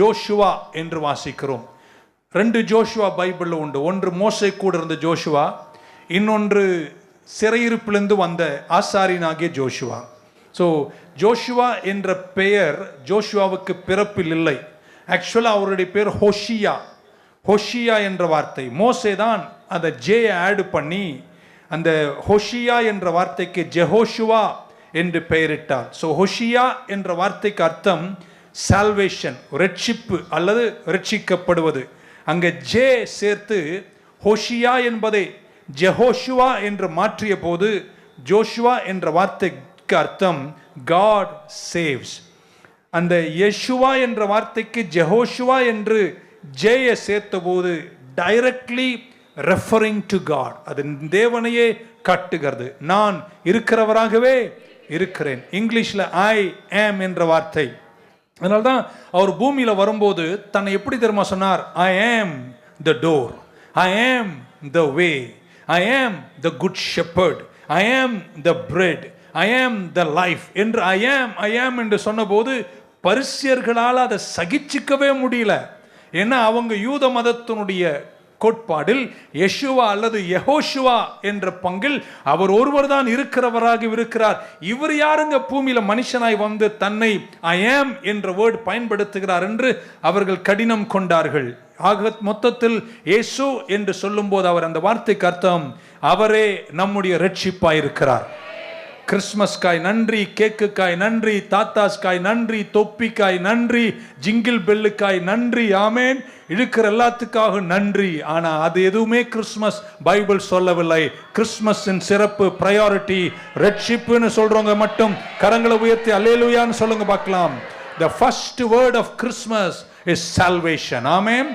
Joshua என்று வாசிக்கிறோம். ரெண்டு ஜோஷுவா பைபிளில் உண்டு. ஒன்று மோசை கூட இருந்த ஜோஷுவா இன்னொன்று சிறையிருப்பிலிருந்து வந்த ஆசாரியனாகிய ஜோஷுவா. ஸோ ஜோஷுவா என்ற பெயர் ஜோஷுவாவுக்கு பிறப்பில் இல்லை. ஆக்சுவலாக அவருடைய பேர் ஹோஷியா. ஹோஷியா என்ற வார்த்தை. மோசே தான் அதை ஜே ஆடு பண்ணி அந்த ஹோஷியா என்ற வார்த்தைக்கு ஜெஹோஷுவா என்று பெயரிட்டார். ஸோ ஹோஷியா என்ற வார்த்தைக்கு அர்த்தம் சால்வேஷன் ரட்சிப்பு அல்லது ரட்சிக்கப்படுவது. அங்கே ஜே சேர்த்து ஹோஷியா என்பதை ஜெஹோஷுவா என்று மாற்றிய போது ஜோஷுவா என்ற வார்த்தைக்கு அர்த்தம் காட் சேவ்ஸ் அந்த யெஷுவா என்ற வார்த்தைக்கு ஜெஹோஷுவா என்று ஜெயை சேர்த்த போது டைரக்ட்லி ரெஃபரிங் டு காட் அது தேவனையே காட்டுகிறது. நான் இருக்கிறவராகவே இருக்கிறேன். இங்கிலீஷில் ஐ ஆம் என்ற வார்த்தை. அதனால தான் அவர் பூமியில் வரும்போது தன்னை எப்படி தெரியுமா சொன்னார்? ஐ ஆம் த டோர் ஐ ஆம் த வே ஐ ஆம் த குட் ஷெப்பர்ட் ஐ ஆம் த பிரெட் ஐ ஆம் த லைஃப் என்று ஐ ஆம் ஐ ஆம் என்று சொன்னபோது பரிசியர்களால் அதை சகிச்சிக்கவே முடியல. ஏன்னா அவங்க யூத மதத்தினுடைய கோட்பாடில் யெஷுவா அல்லது யஹோஷுவா என்ற பங்கில் அவர் ஒருவர் தான் இருக்கிறவராக இருக்கிறார். இவர் யாருங்க பூமியில மனுஷனாய் வந்து தன்னை ஐ ஆம் என்ற வேர்ட் பயன்படுத்துகிறார் என்று அவர்கள் கடினம் கொண்டார்கள். ஆக மொத்தத்தில் இயேசு என்று சொல்லும்போது அவர் அந்த வார்த்தைக்கு அர்த்தம் அவரே நம்முடைய ரட்சிப்பாய் இருக்கிறார் கிறிஸ்மஸ்காய் நன்றி கேக்குக்காய் நன்றி தாத்தாஸ்காய் நன்றி தொப்பிக்காய் நன்றி ஜிங்கிள் பெல்லுக்காய் நன்றி ஆமேன். இழுக்கிற எல்லாத்துக்காக நன்றி. ஆனால் அது எதுவுமே கிறிஸ்மஸ் பைபிள் சொல்லவில்லை. கிறிஸ்மஸின் சிறப்பு ப்ரையாரிட்டி ரெட்ஷிப்புன்னு சொல்கிறவங்க மட்டும் கரங்களை உயர்த்தி அல்லேலுயான்னு சொல்லுங்க பார்க்கலாம். The first word of Christmas is salvation amen.